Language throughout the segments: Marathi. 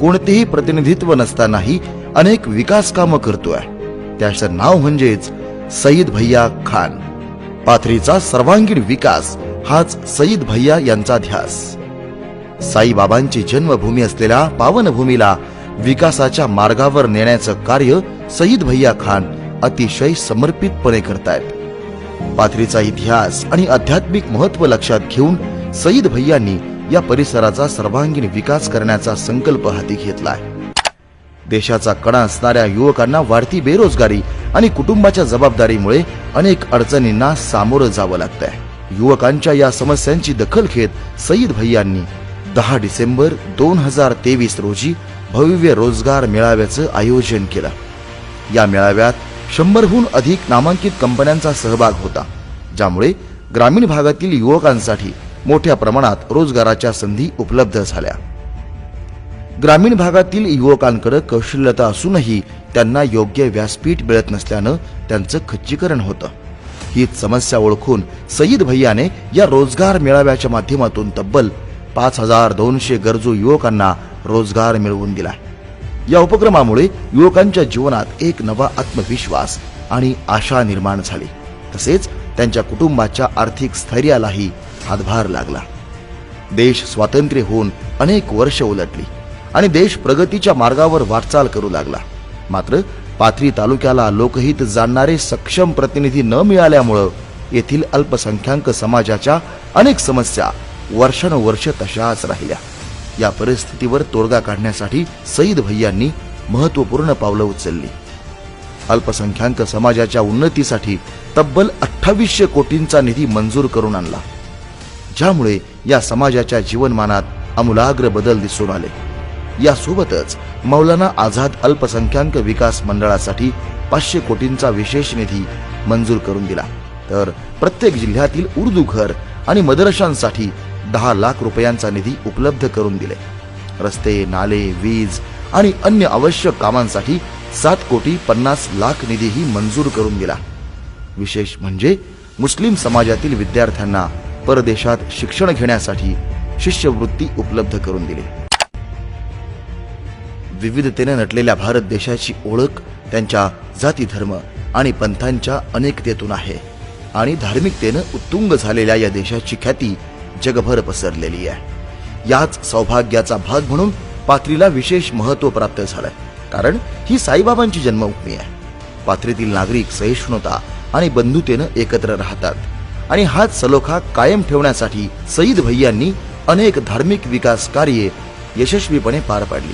कोणतेही प्रतिनिधित्व नसतानाही अनेक विकास कामं करतोय. त्याचं नाव म्हणजेच सईद भैया खान. पाथरीचा सर्वांगीण विकास हाच सईद भैया यांचा ध्यास साईबाबांची जन्मभूमी असलेल्या पावनभूमीला विकासाच्या मार्गावर नेण्याचं कार्य सईद भैया खान अतिशय समर्पितपणे करतायत. पाथरीचा इतिहास आणि आध्यात्मिक महत्त्व लक्षात घेऊन सईद भैयांनी या परिसराचा सर्वांगीण विकास करण्याचा संकल्प हाती घेतलाय. देशाचा कणा असणाऱ्या युवकांना वाढती बेरोजगारी आणि कुटुंबाच्या जबाबदारीमुळे अनेक अडचणींना सामोरं जावं लागतंय. युवकांच्या या समस्यांची दखल घेत सईद भैयांनी दहा डिसेंबर दोन हजार तेवीस रोजी भव्य रोजगार मेळाव्याचं आयोजन केलं. या मेळाव्यात शंभरहून अधिक नामांकित कंपन्यांचा सहभाग होता ज्यामुळे ग्रामीण भागातील युवकांसाठी मोठ्या प्रमाणात रोजगाराच्या संधी उपलब्ध झाल्या. ग्रामीण भागातील युवकांकडे कौशल्यता असूनही त्यांना योग्य व्यासपीठ मिळत नसल्यानं त्यांचं खच्चीकरण होतं. ही समस्या ओळखून सईद भैयाने या रोजगार मेळाव्याच्या माध्यमातून तब्बल पाच हजार दोनशे गरजू युवकांना रोजगार मिळवून दिला. या उपक्रमामुळे युवकांच्या जीवनात एक नवा आत्मविश्वास आणि आशा निर्माण झाली. तसेच त्यांच्या कुटुंबाच्या आर्थिक स्थैर्यालाही हातभार लागला. देश स्वातंत्र्य होऊन अनेक वर्ष उलटली आणि देश प्रगतीच्या मार्गावर वाटचाल करू लागला. मात्र पाथरी तालुक्याला लोकहित जाणणारे सक्षम प्रतिनिधी न मिळाल्यामुळं येथील अल्पसंख्याक समाजाच्या अनेक समस्या वर्षानुवर्ष तशाच राहिल्या. या परिस्थितीवर तोडगा काढण्यासाठी सईद भैयांनी महत्त्वपूर्ण पावलं उचलली. अल्पसंख्याक समाजाच्या उन्नतीसाठी तब्बल अठ्ठावीसशे कोटींचा निधी मंजूर करून आणला. ज्यामुळे या समाजाच्या जीवनमानात आमूलाग्र बदल दिसून आले. यासोबतच मौलाना आझाद अल्पसंख्याक विकास मंडळासाठी पाचशे कोटींचा विशेष निधी मंजूर करून दिला. तर प्रत्येक जिल्ह्यातील उर्दू घर आणि मदरशांसाठी दहा लाख रुपयांचा निधी उपलब्ध करून दिले. रस्ते नाले वीज आणि अन्य आवश्यक कामांसाठी सात कोटी पन्नास लाख निधीही मंजूर करून दिला. विशेष म्हणजे मुस्लिम समाजातील विद्यार्थ्यांना परदेशात शिक्षण घेण्यासाठी शिष्यवृत्ती उपलब्ध करून दिली. विविधतेने नटलेल्या भारत देशाची ओळख त्यांच्या जाती धर्म आणि पंथांच्या अनेकतेतून आहे आणि धार्मिकतेनं उत्तुंग झालेल्या या देशाची ख्याती जगभर पसरलेली आहे. याच सौभाग्याचा भाग म्हणून पात्रीला विशेष महत्त्व प्राप्त झालंय कारण ही साईबाबांची जन्मभूमी आहे. पात्रीतील नागरिक सहिष्णुता आणि बंधुतेनं एकत्र राहतात. आणि हाच सलोखा कायम ठेवण्यासाठी सईद भैयांनी अनेक धार्मिक विकास कार्ये यशस्वीपणे पार पाडली.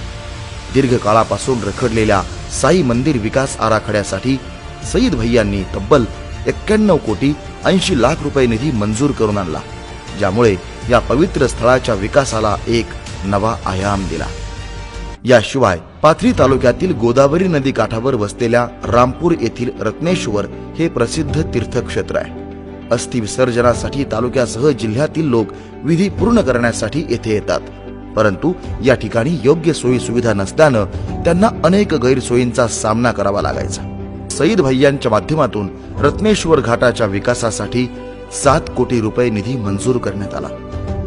दीर्घकाळापासून रखडलेल्या साई मंदिर विकास आराखड्यासाठी सईद भैयांनी तब्बल एक्क्याण्णव कोटी ऐंशी लाख रुपये निधी मंजूर करून आणला ज्यामुळे या पवित्र स्थळाच्या विकासाला एक नवा आयाम दिला. याशिवाय पाथरी तालुक्यातील गोदावरी नदी काठावर वसलेल्या रामपूर येथील रत्नेश्वर हे प्रसिद्ध तीर्थक्षेत्र आहे. अस्थि विसर्जनासाठी तालुक्यासह जिल्ह्यातील लोक विधी पूर्ण करण्यासाठी येथे येतात. परंतु या ठिकाणी योग्य सोयी सुविधा नसल्यानं त्यांना अनेक गैरसोयींचा सामना करावा लागायचा. सईद भैयांच्या माध्यमातून रत्नेश्वर घाटाच्या विकासासाठी सात कोटी रुपये निधी मंजूर करण्यात आला.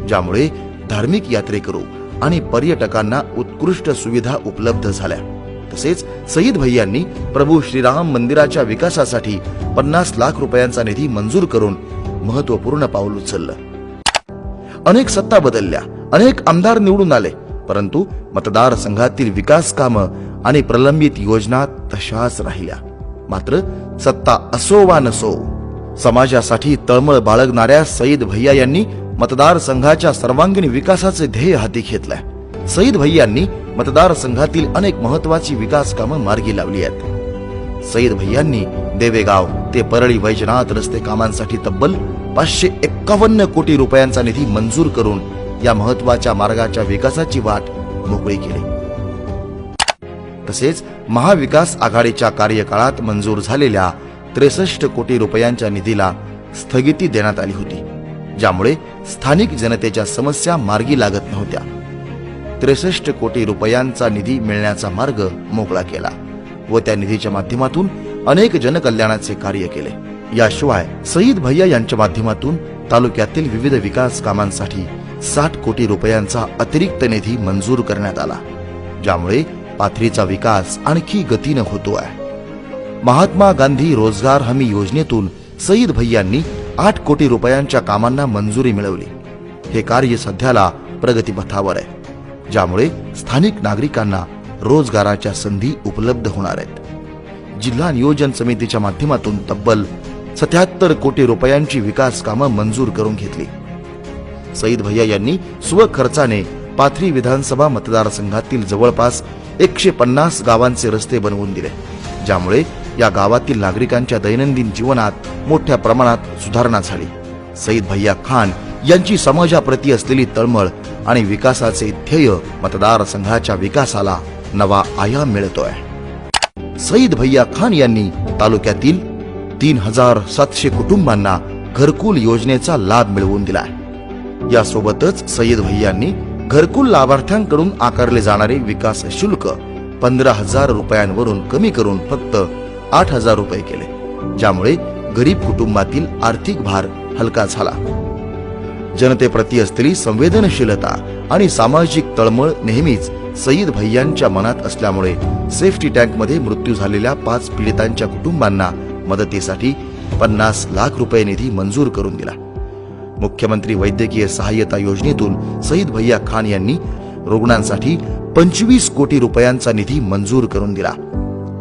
ज्यामुळे धार्मिक यात्रेकरू आणि पर्यटकांना उत्कृष्ट सुविधा उपलब्ध झाल्या. तसेच सईद भैयांनी प्रभू श्रीराम मंदिराच्या विकासासाठी पन्नास लाख रुपयांचा निधी मंजूर करून महत्त्वपूर्ण पाऊल उचललं. अनेक सत्ता बदलल्या अनेक आमदार निवडून आले परंतु मतदारसंघातील विकास कामं आणि प्रलंबित योजना तशाच राहिल्या. मात्र सत्ता असो वा नसो समाजासाठी तळमळ बाळगणाऱ्या सईद भैया यांनी मतदारसंघाच्या सर्वांगीण विकासाचे ध्येय हाती घेतलंय. सईद भैयांनी मतदारसंघातील अनेक महत्वाची विकास कामं मार्गी लावली आहेत. सईद भैयांनी देवेगाव ते परळी वैजनाथ रस्ते कामांसाठी तब्बल पाचशे एक्कावन्न कोटी रुपयांचा निधी मंजूर करून या महत्त्वाच्या मार्गाच्या विकासाची वाट मोकळी केली. तसेच महाविकास आघाडीच्या कार्यकाळात मंजूर झालेल्या त्रेसष्ट कोटी रुपयांच्या निधीला स्थगिती देण्यात आली होती ज्यामुळे स्थानिक जनतेच्या समस्या मार्गी लागत नव्हत्या. त्रेसष्ट कोटी रुपयांचा निधी मिळण्याचा मार्ग मोकळा केला व त्या निधीच्या माध्यमातून अनेक जनकल्याणाचे कार्य केले. याशिवाय सईद भैया यांच्या माध्यमातून तालुक्यातील विविध विकास कामांसाठी साठ कोटी रुपयांचा अतिरिक्त निधी मंजूर करण्यात आला ज्यामुळे पाथरीचा विकास आणखी गतीनं होतो आहे. महात्मा गांधी रोजगार हमी योजनेतून सईद भैयांनी आठ कोटी रुपयांच्या कामांना मंजुरी मिळवली. हे कार्य सध्याला प्रगतीपथावर आहे. ज्यामुळे स्थानिक नागरिकांना रोजगाराच्या संधी उपलब्ध होणार आहेत. जिल्हा नियोजन समितीच्या माध्यमातून तब्बल सत्याहत्तर कोटी रुपयांची विकास कामं मंजूर करून घेतली. सईद भैया यांनी स्वखर्चाने पाथरी विधानसभा मतदारसंघातील जवळपास एकशे पन्नास गावांचे रस्ते बनवून दिले ज्यामुळे या गावातील नागरिकांच्या दैनंदिन जीवनात मोठ्या प्रमाणात सुधारणा झाली. सईद भैया खान यांची समाजाप्रती असलेली तळमळ आणि विकासाचे ध्येय मतदारसंघाच्या विकासाला नवा आयाम मिळतोय. सईद भैया खान यांनी तालुक्यातील तीन हजार सातशे कुटुंबांना घरकुल योजनेचा लाभ मिळवून दिलाय. यासोबतच सईद भैयांनी घरकुल लाभार्थ्यांकडून आकारले जाणारे विकास शुल्क पंधरा हजार रुपयांवरून कमी करून फक्त आठ हजार रुपये केले. ज्यामुळे गरीब कुटुंबातील आर्थिक भार हलका झाला. जनतेप्रती असलेली संवेदनशीलता आणि सामाजिक तळमळ नेहमीच सईद भैयांच्या मनात असल्यामुळे सेफ्टी टँकमध्ये मृत्यू झालेल्या पाच पीडितांच्या कुटुंबांना मदतीसाठी पन्नास लाख रुपये निधी मंजूर करून दिला. मुख्यमंत्री वैद्यकीय सहाय्यता योजनेतून सईद भैया खान यांनी रुग्णांसाठी पंचवीस कोटी रुपयांचा निधी मंजूर करून दिला.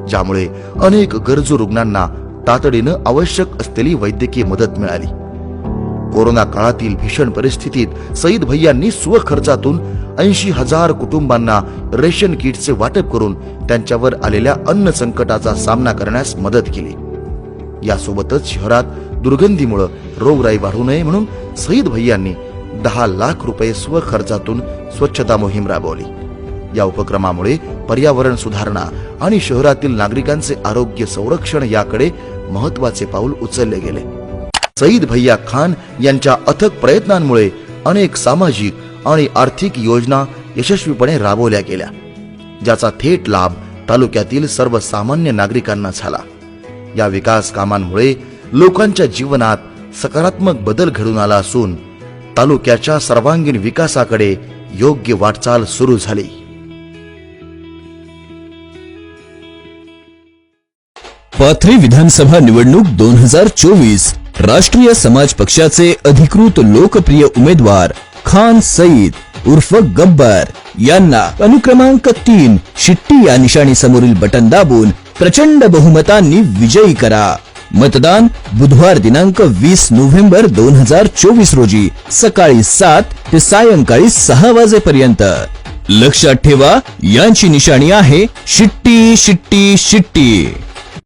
ज्यामुळे अनेक गरजू रुग्णांना तातडीनं आवश्यक असलेली वैद्यकीय मदत मिळाली. कोरोना काळातील भीषण परिस्थितीत सईद भैयांनी स्वखर्चातून ऐंशी हजार कुटुंबांना रेशन किटचे वाटप करून त्यांच्यावर आलेल्या अन्न संकटाचा सामना करण्यास मदत केली. यासोबतच शहरात दुर्गंधीमुळे रोगराई वाढू नये म्हणून सईद भैयांनी दहा लाख रुपये स्वखर्चातून स्वच्छता मोहीम राबवली. या उपक्रमामुळे पर्यावरण सुधारणा आणि शहरातील नागरिकांचे आरोग्य संरक्षण याकडे महत्त्वाचे पाऊल उचलले गेले. सईद भैया खान यांच्या अथक प्रयत्नांमुळे अनेक सामाजिक आणि आर्थिक योजना यशस्वीपणे राबवल्या गेल्या ज्याचा थेट लाभ तालुक्यातील सर्वसामान्य नागरिकांना झाला. या विकास कामांमुळे लोकांच्या जीवनात सकारात्मक बदल घडून आला असून तालुक्याच्या सर्वांगीण विकासाकडे योग्य वाटचाल सुरू झाली. पाथरी विधानसभा निवडणूक दोन हजार चोवीस राष्ट्रीय समाज पक्षाचे अधिकृत लोकप्रिय उमेदवार खान सईद उर्फ गब्बर यांना अनुक्रमांक तीन शिट्टी या निशाणी समोरील बटन दाबून प्रचंड बहुमतांनी विजयी करा. मतदान बुधवार दिनांक वीस नोव्हेंबर दोन हजार चोवीस रोजी सकाळी सात ते सायंकाळी सहा वाजेपर्यंत. लक्षात ठेवा यांची निशाणी आहे शिट्टी शिट्टी शिट्टी.